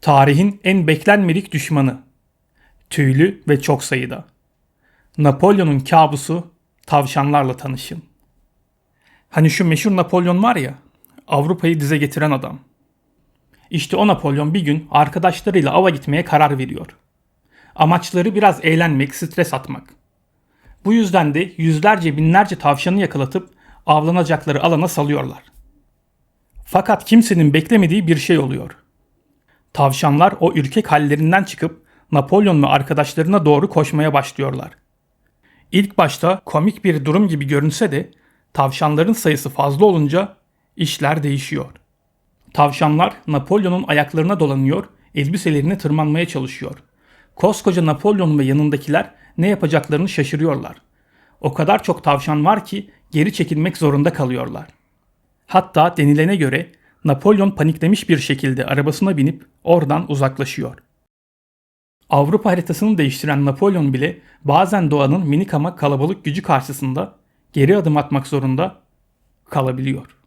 Tarihin en beklenmedik düşmanı. Tüylü ve çok sayıda. Napolyon'un kabusu tavşanlarla tanışın. Hani şu meşhur Napolyon var ya, Avrupa'yı dize getiren adam. İşte o Napolyon bir gün arkadaşlarıyla ava gitmeye karar veriyor. Amaçları biraz eğlenmek, stres atmak. Bu yüzden de yüzlerce binlerce tavşanı yakalatıp avlanacakları alana salıyorlar. Fakat kimsenin beklemediği bir şey oluyor. Tavşanlar o ürkek hallerinden çıkıp Napolyon ve arkadaşlarına doğru koşmaya başlıyorlar. İlk başta komik bir durum gibi görünse de tavşanların sayısı fazla olunca işler değişiyor. Tavşanlar Napolyon'un ayaklarına dolanıyor, elbiselerine tırmanmaya çalışıyor. Koskoca Napolyon ve yanındakiler ne yapacaklarını şaşırıyorlar. O kadar çok tavşan var ki geri çekilmek zorunda kalıyorlar. Hatta denilene göre Napolyon paniklemiş bir şekilde arabasına binip oradan uzaklaşıyor. Avrupa haritasını değiştiren Napolyon bile bazen doğanın minik ama kalabalık gücü karşısında geri adım atmak zorunda kalabiliyor.